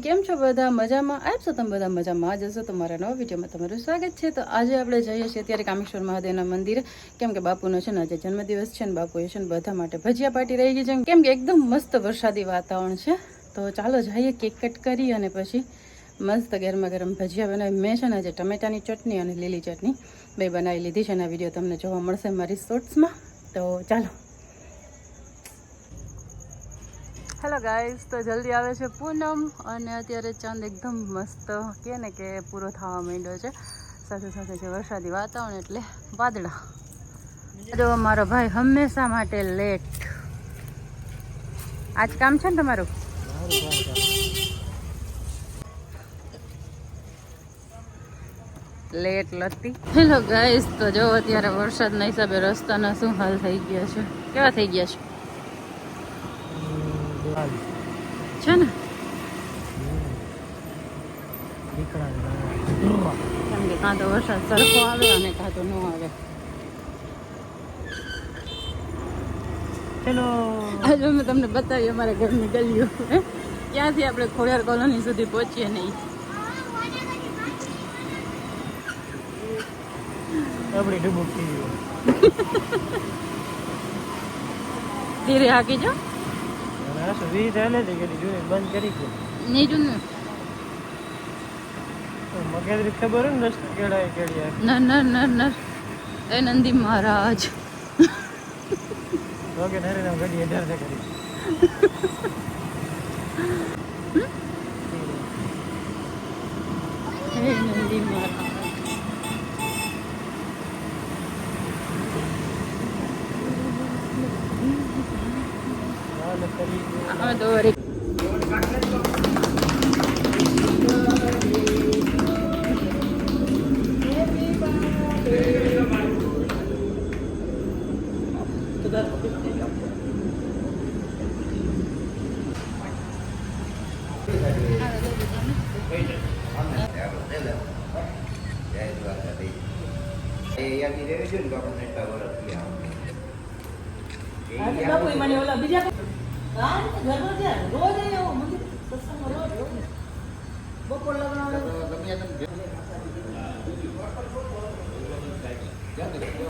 કેમ છો બધા મજામાં? આપશો તમે બધા મજામાં? જશો તમારા નવા વિડીયોમાં તમારું સ્વાગત છે. તો આજે આપણે જઈએ છીએ અત્યારે કામેશ્વર મહાદેવના મંદિરે. કેમ કે બાપુનો છે ને આજે જન્મદિવસ છે ને બાપુએ છે ને બધા માટે ભજીયા પાર્ટી રહી ગઈ છે. કેમ કે એકદમ મસ્ત વરસાદી વાતાવરણ છે. તો ચાલો જઈએ કેક કટ કરી અને પછી મસ્ત ગરમા ગરમ ભજીયા બનાવી. મેં છે ને આજે ટમેટાની ચટણી અને લીલી ચટણી બે બનાવી લીધી છે. અને આ વીડિયો તમને જોવા મળશે મારી શોર્ટ્સમાં તો ચાલો. હેલો ગાઈઝ તો જલ્દી આવે છે પૂનમ અને અત્યારે ચાંદ એકદમ મસ્ત કહે ને કે પૂરો થવા માંડ્યો છે. સાથે સાથે છે વરસાદી વાતાવરણ એટલે વાદળા. જો મારો ભાઈ હંમેશા માટે લેટ આજ કામ છે ને તમારું? લેટ લતી હેલો ગાઈઝ તો જો અત્યારે વરસાદના હિસાબે રસ્તાના શું હાલ થઈ ગયા છે? કેવા થઈ ગયા છે? છે ને? કેમ કે કાં તો વરસાદ સરખો આવે અને કાં તો ન આવે. ચલો આજે મેં તમને બતાવી અમારા ઘરની ગલીઓ. ક્યાંથી આપણે ખોડિયાર કોલોની સુધી પહોંચીએ નહીં. આપણે ડૂબુક થઈ ગયું ધીરે હાકી જો. શું વીજ હાલે છે કે જૂની બંધ કરી છે? નહીં જોને મગેદરી ખબર હોય ને રસ્તો કેળાય કેળિયા નર નર નર નર. એ નંદી મહારાજ. ઓકે નરે ગડી ઘડી અઢાર કરી. અમે તો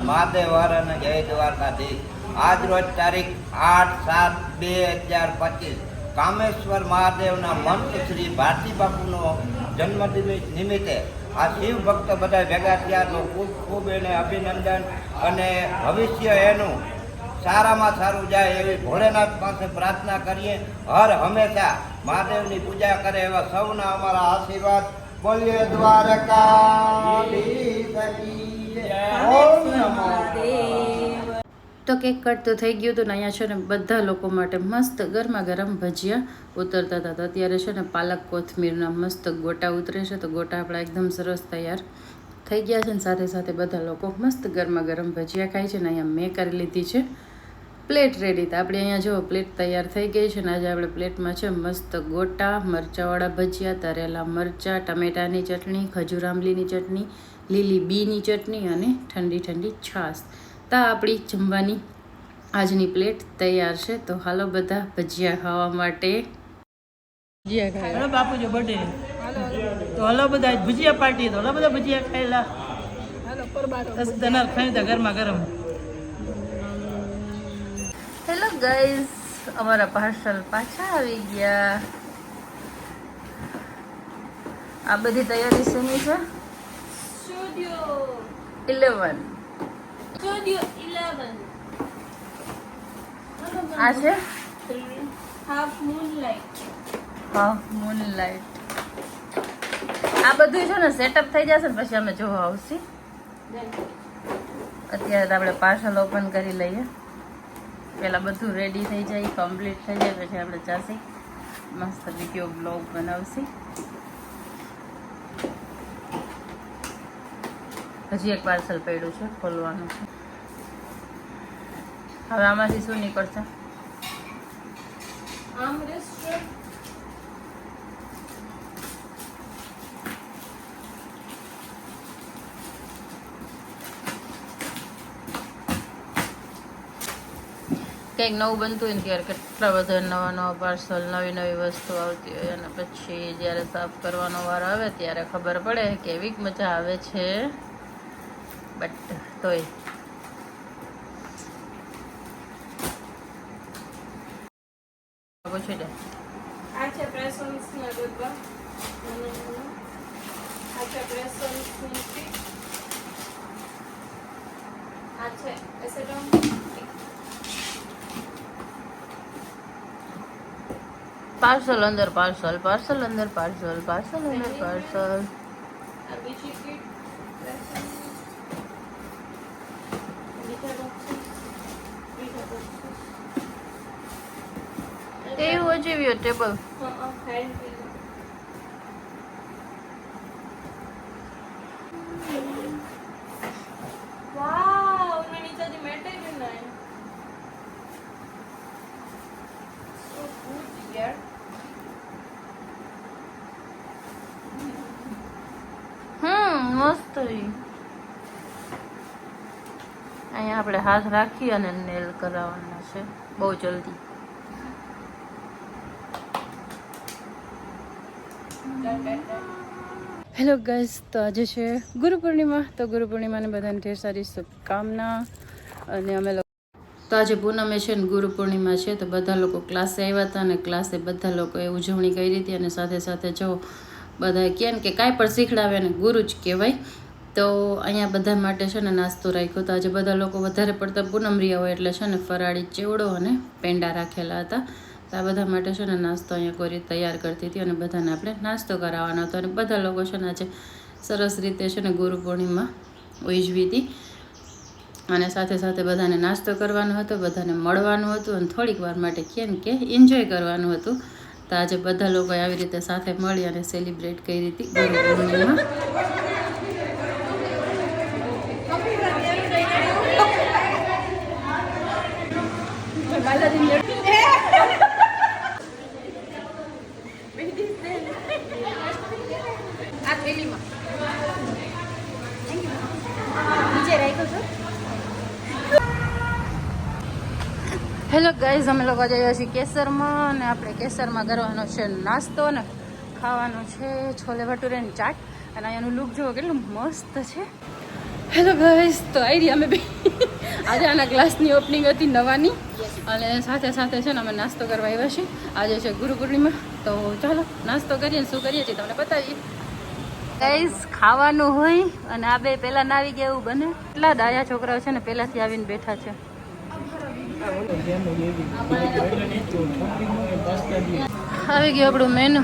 મહાદેવ હર અને જય દ્વારકાથી આજ રોજ તારીખ આઠ સાત બે હજાર પચીસ કામેશ્વર મહાદેવના મંત શ્રી ભારતી બાપુનો જન્મદિન નિમિત્તે આ શિવ ભક્ત બધા ભેગા થયા ખૂબ એને અભિનંદન અને ભવિષ્ય એનું સારામાં સારું જાય એવી ભોળેનાથ પાસે પ્રાર્થના કરીએ. હર હંમેશા મહાદેવની પૂજા કરે એવા સૌના અમારા આશીર્વાદ. બોલીએ દ્વારકાધીશ કી જય. ઓમ નમઃ તો કેક કટ તો થઈ ગયું હતું ને અહીંયા છે ને બધા લોકો માટે મસ્ત ગરમા ગરમ ભજીયા ઉતરતા હતા. તો અત્યારે છે ને પાલક કોથમીરના મસ્ત ગોટા ઉતરે છે. તો ગોટા આપણા એકદમ સરસ તૈયાર થઈ ગયા છે ને સાથે સાથે બધા લોકો મસ્ત ગરમા ગરમ ભજીયા ખાય છે ને અહીંયા મેં કરી લીધી છે. પ્લેટ રેડી તો. આપણે અહીંયા જો પ્લેટ તૈયાર થઈ ગઈ છે ને આજે આપણે પ્લેટમાં છે મસ્ત ગોટા મરચાવાળા ભજીયા તરેલા મરચાં ટમેટાની ચટણી ખજૂર આંબલીની ચટણી લીલી બીની ચટણી અને ઠંડી ઠંડી છાશ. તા આપણી જમવાની આજની પ્લેટ તૈયાર છે. તો હાલો બધા ભજીયા ખાવા માટે. ભજીયા હલો બાપુજી બર્થડે તો હાલો બધા ભજીયા પાર્ટી તો હાલો બધા ભજીયા ખાયેલા બસ ધનાર ખાઈ ઘરમાં ગરમા ગરમ. હેલો ગાઈઝ અમારા પાર્સલ પાછા આવી ગયા. આ બધી તૈયારી શેની છે? Studio. ઇલેવન Studio 11 આ છે? Half Moonlight. હા મૂનલાઇટ આ બધું છે ને સેટઅપ થઈ જશે ને પછી અમે જોવા આવશે. અત્યારે આપણે પાર્સલ ઓપન કરી લઈએ. પહેલાં બધું રેડી થઈ જાય કમ્પ્લીટ થઈ જાય, પછી આપણે જશે મસ્ત વીડિયો બ્લોગ બનાવશે. હજી એક પાર્સલ પડ્યું છે, ખોલવાનું છે. હવે આમાંથી શું નીકળશે કે કંઈક નવું બનતું હોય ને ત્યારે કેટલા બધા નવા નવા પાર્સલ, નવી નવી વસ્તુ આવતી હોય અને પછી જ્યારે સાફ કરવાનો વાર આવે ત્યારે ખબર પડે કે એવી મજા આવે છે. બટ તોય. પૂછી દે આ છે પ્રેસન્સના ડબ્બા. આ છે પ્રેસન્સની આ છે એસેટોન પાર્સલ અંદર પાર્સલ પાર્સલ અંદર પાર્સલ પાર્સલ અંદર પાર્સલ એવું અજીવ્યું ટેબલ અહીંયા આપણે હાથ રાખી અને નેલ કરાવવાના છે. બહુ જલ્દી. હેલો ગાઈસ તો આજે છે ગુરુ પૂર્ણિમા. તો ગુરુ પૂર્ણિમાને બધાને ઢેર સારી શુભકામના અને અમે લોકો તો આજે પૂનમે છે ને ગુરુ પૂર્ણિમા છે, તો બધા લોકો ક્લાસે આવ્યા હતા અને ક્લાસે બધા લોકોએ ઉજવણી કરી હતી અને સાથે સાથે જો બધા ને કે કાંઈ પણ શીખડાવે ને ગુરુ જ કહેવાય. તો અહીંયા બધા માટે છે ને નાસ્તો રાખ્યો તો આજે બધા લોકો વધારે પડતા પૂનમરિયા હોય એટલે છે ને ફરાળી ચેવડો અને પેંડા રાખેલા હતા. તો આ બધા માટે છે ને નાસ્તો અહીંયા કોરી તૈયાર કરતી હતી અને બધાને આપણે નાસ્તો કરાવવાનો હતો અને બધા લોકો છે ને આજે સરસ રીતે છે ને ગુરુ પૂર્ણિમા ઉજવી હતી. અને સાથે સાથે બધાને નાસ્તો કરવાનો હતો, બધાને મળવાનું હતું અને થોડીક વાર માટે કેમ કે એન્જોય કરવાનું હતું. તો આજે બધા લોકોએ આવી રીતે સાથે મળી અને સેલિબ્રેટ કરી હતી ગુરુ પૂર્ણિમા. હેલો ગાઈઝ અમે લોકો જઈએ છીએ કેસરમાં અને આપણે કેસરમાં કરવાનો છે નાસ્તો ને ખાવાનો છે છોલે ભટુરે ચાટ. અને અહીંયાનું લુક જુઓ, કેટલું મસ્ત છે. હેલો ગાઈઝ તો આવી રહી અમે બે. આજે આના ગ્લાસની ઓપનિંગ હતી નવાની. અને સાથે સાથે છે ને અમે નાસ્તો કરવા આવ્યા છીએ. આજે છે ગુરુ પૂર્ણિમા. તો ચાલો, નાસ્તો કરીએ ને શું કરીએ છીએ તમને બતાવીએ. ગાઈઝ ખાવાનું હોય અને આ બે પહેલાં ના આવી ગયા એવું બને. એટલા દાયા છોકરાઓ છે ને પહેલાંથી આવીને બેઠા છે. આવી ગયું આપણું મેનુ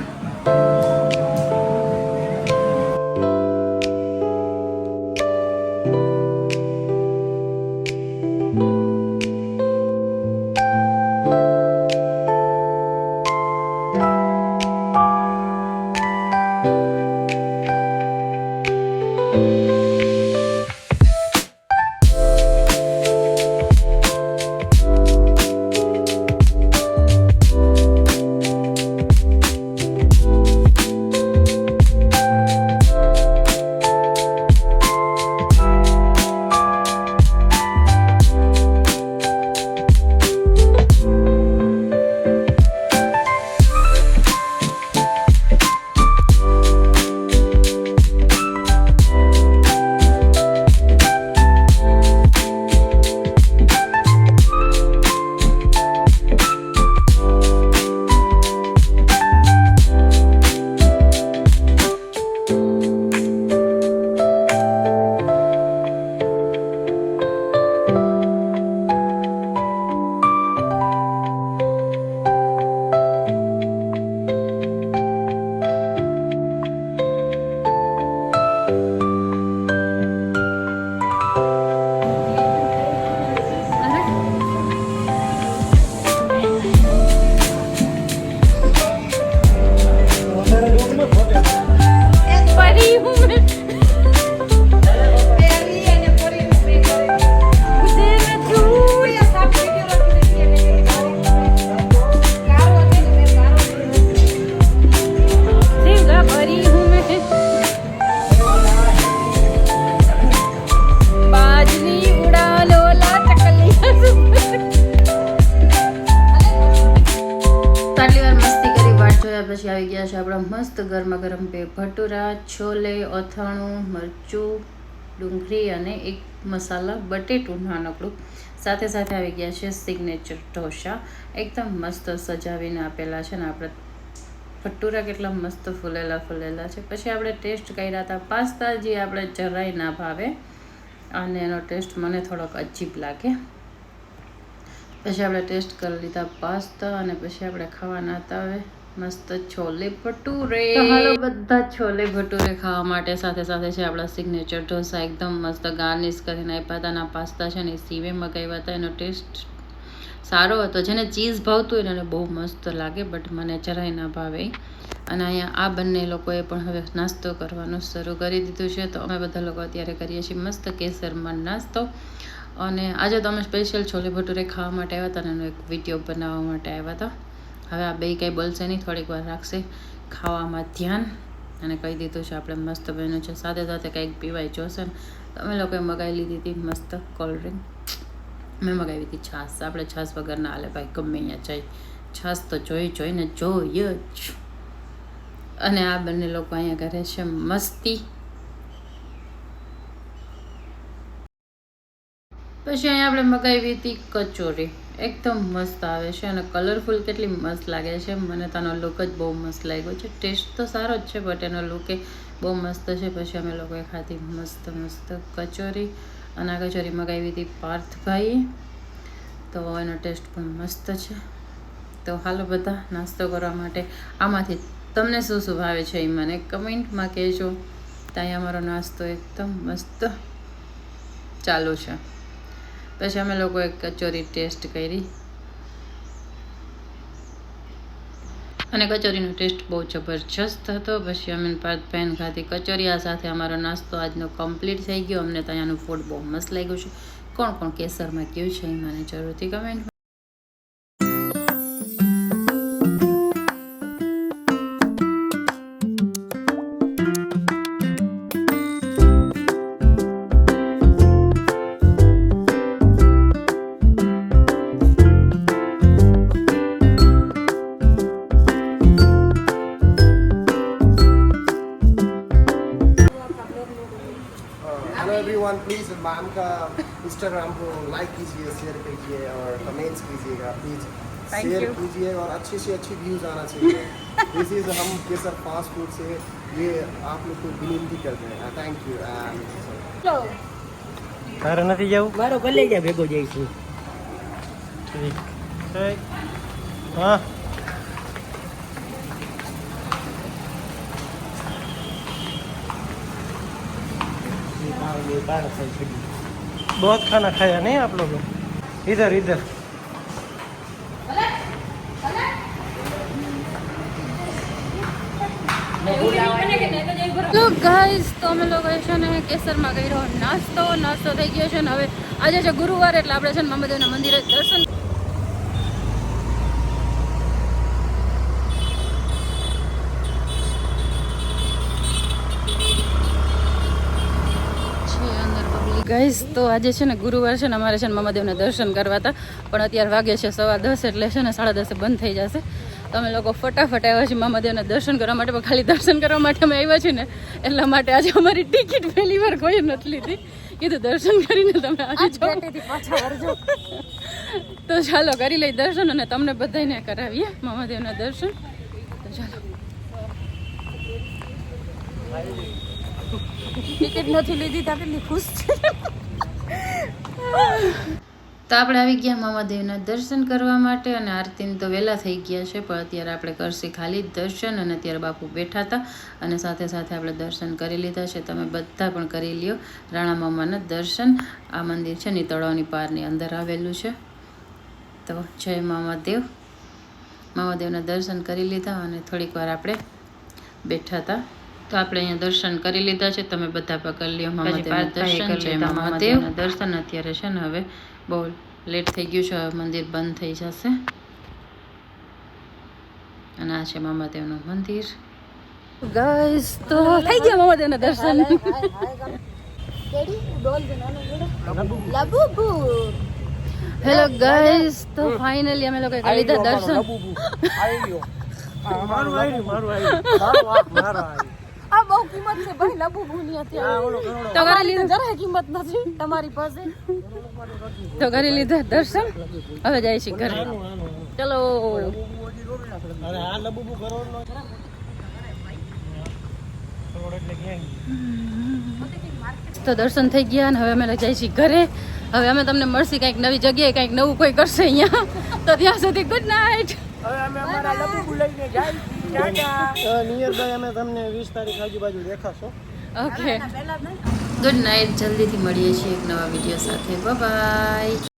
ગરમા ગરમ બે. ભટુરા, છોલે, અથાણું, મરચું, ડુંગળી અને એક મસાલા, બટેટું, નાનકડું. સાથે સાથે આવી ગયા છે સિગ્નેચર ઢોસા. એકદમ મસ્ત સજાવીને આપેલા છે ને આપણે. ભટુરા કેટલા મસ્ત ફૂલેલા ફૂલેલા છે. પછી આપણે ટેસ્ટ કર્યા હતા પાસ્તા, જે આપણે જરાય ના ભાવે. અને એનો ટેસ્ટ મને થોડોક અજીબ લાગે. પછી આપણે ટેસ્ટ કરી લીધા પાસ્તા અને પછી આપણે ખાવાના હતા હવે. મસ્ત છોલે ભટુરે. હાલો બધા છોલે ભટુરે ખાવા માટે સાથે સાથે છે આપણા સિગ્નેચર ઢોસા એકદમ મસ્ત ગાર્નિશ કરીને આપ્યા હતા. પાસ્તા છે ને સીવે મગાવ્યા હતા. એનો ટેસ્ટ સારો હતો. જેને ચીઝ ભાવતું હોય એને બહુ મસ્ત લાગે બટ મને જરાય ના ભાવે. અને અહીંયા આ બંને લોકોએ પણ હવે નાસ્તો કરવાનું શરૂ કરી દીધું છે. તો અમે બધા લોકો અત્યારે કરીએ છીએ મસ્ત કેસરમાં નાસ્તો. અને આજે તો અમે સ્પેશિયલ છોલે ભટુરે ખાવા માટે આવ્યા હતા અને એનો એક વીડિયો બનાવવા માટે આવ્યા હતા. હવે આ બે કંઈ બોલશે નહીં, થોડીક વાર રાખશે ખાવામાં ધ્યાન અને કહી દીધું છે આપણે મસ્ત બન્યું છે. સાથે સાથે કંઈક પીવાય જોશે ને. તમે લોકોએ મગાવી લીધી હતી મસ્ત કોલ્ડ ડ્રિંક મેં મગાવી હતી છાશ. આપણે છાશ વગર ના હાલે ભાઈ, ગમે અહીંયા જઈ. છાશ તો જોઈ જોઈને જોઈએ જ. અને આ બંને લોકો અહીંયા કરે છે. મસ્તી. પછી અહીંયા આપણે મગાવી હતી કચોરી. એકદમ મસ્ત આવે છે અને કલરફુલ કેટલી મસ્ત લાગે છે. મને તો લુક જ બહુ મસ્ત લાગ્યો છે. ટેસ્ટ તો સારો જ છે બટ એનો લુક એ બહુ મસ્ત છે. પછી અમે લોકોએ ખાધી મસ્ત મસ્ત કચોરી. અને આ કચોરી મગાવી હતી પાર્થભાઈએ. તો એનો ટેસ્ટ પણ મસ્ત છે. તો હાલો બધા, નાસ્તો કરવા માટે આમાંથી તમને શું શું ભાવે છે એ મને કમેન્ટમાં કહેજો. ત્યાં અમારો નાસ્તો એકદમ મસ્ત ચાલુ છે. પછી અમે લોકોએ કચોરી ટેસ્ટ કરી. અને કચોરીનો ટેસ્ટ બહુ જબરજસ્ત હતો. પછી અમે પાર્થભાઈને ખાધી. કચોરી આ સાથે અમારો નાસ્તો આજનો કમ્પ્લીટ થઈ ગયો. અમને તો અહીંયાનું ફૂડ બહુ મસ્ત લાગ્યું છે. કોણ કોણ કેસરમાં કેવું છે એ મને જરૂરથી કમેન્ટ इंस्टाग्राम को लाइक कीजिए शेयर कीजिए और कमेंट्स कीजिएगा प्लीज़ शेयर कीजिए और अच्छी से अच्छी व्यूज़ आना चाहिए दिस इज़ हम केसर फास्ट फूड से ये आप लोग को विनती करते हैं थैंक यू एंड તારે નથી જવું મારો કલેજા ભેગો જઈશું ઠીક ઠીક. હા बहुत खाना खाया नहीं आप लोगों इधर इधर હેલો ગાઈઝ તો અમે લોકો છે ને કેસરમાં કર્યો નાસ્તો નાસ્તો થઈ ગયો છે ને હવે આજે છે ગુરુવાર એટલે આપણે છે ને મામાદેવના મંદિરે દર્શન ગાઈઝ તો આજે છે ને ગુરુવાર છે ને અમારે છે ને મામાદેવના દર્શન કરવા હતા. પણ અત્યારે વાગે છે સવા દસ એટલે છે ને સાડા દસે બંધ થઈ જશે. તો અમે લોકો ફટાફટ આવ્યા છીએ મામાદેવના દર્શન કરવા માટે પણ ખાલી દર્શન કરવા માટે અમે આવ્યા છીએ ને એટલા માટે આજે અમારી ટિકિટ પહેલી વાર કોઈ નથી લીધી. કીધું દર્શન કરીને તમે આજે તો ચાલો કરી લઈ દર્શન અને તમને બધાને કરાવીએ મામાદેવના દર્શન. તો ચાલો. ટિકિટ નથી લીધી તો કેટલી ખુશ છે? તો આપણે આવી ગયા મામાદેવના દર્શન કરવા માટે અને આરતીને તો વહેલા થઈ ગયા છે, પણ અત્યારે આપણે કરશી ખાલી દર્શન અને અત્યારે બાપુ બેઠા હતા અને સાથે સાથે આપણે દર્શન કરી લીધા છે. તમે બધા પણ કરી લ્યો. રાણા મામાના દર્શન. આ મંદિર છે ને, તળાવની પારની અંદર આવેલું છે. તો જય મામાદેવ. મામાદેવના દર્શન કરી લીધા અને થોડીક વાર આપણે બેઠા હતા. તો આપણે અહીંયા દર્શન કરી લીધા છે. તમે બધા પકડી લ્યો. દર્શન છે. મહાદેવ. દર્શન અત્યારે છે ને હવે બહુ લેટ થઈ ગયું છે. હવે મંદિર બંધ થઈ જશે. અને આ છે મહાદેવનું મંદિર. ગાઈસ તો થઈ ગયા મહાદેવના દર્શન. હેલો ગાઈસ તો ફાઇનલી અમે લોકો કરી લીધા દર્શન. મારું મારું મારું આ બહુ કિંમત છે ભાઈ લબુ ભૂની અત્યારે. તો ઘરે લીધું જરાય કિંમત નથી તમારી પાસે. તો ઘરે લીધા દર્શન હવે જાય છે ઘરે. ચલો. તો દર્શન થઈ ગયા અને હવે અમે લઈ જઈએ છીએ ઘરે. હવે અમે તમને મળશે કંઈક નવી જગ્યાએ કંઈક નવું કોઈ કરશે અહીંયા. તો ત્યાં સુધી ગુડ નાઇટ હવે અમે અમારા લબુ લઈને જાય ટાટા. નિયર બાય અમે તમને વીસ તારીખ આજુબાજુ દેખાશો. ઓકે ગુડ નાઇટ જલ્દીથી મળીએ છીએ એક નવા વીડિયો સાથે. બાય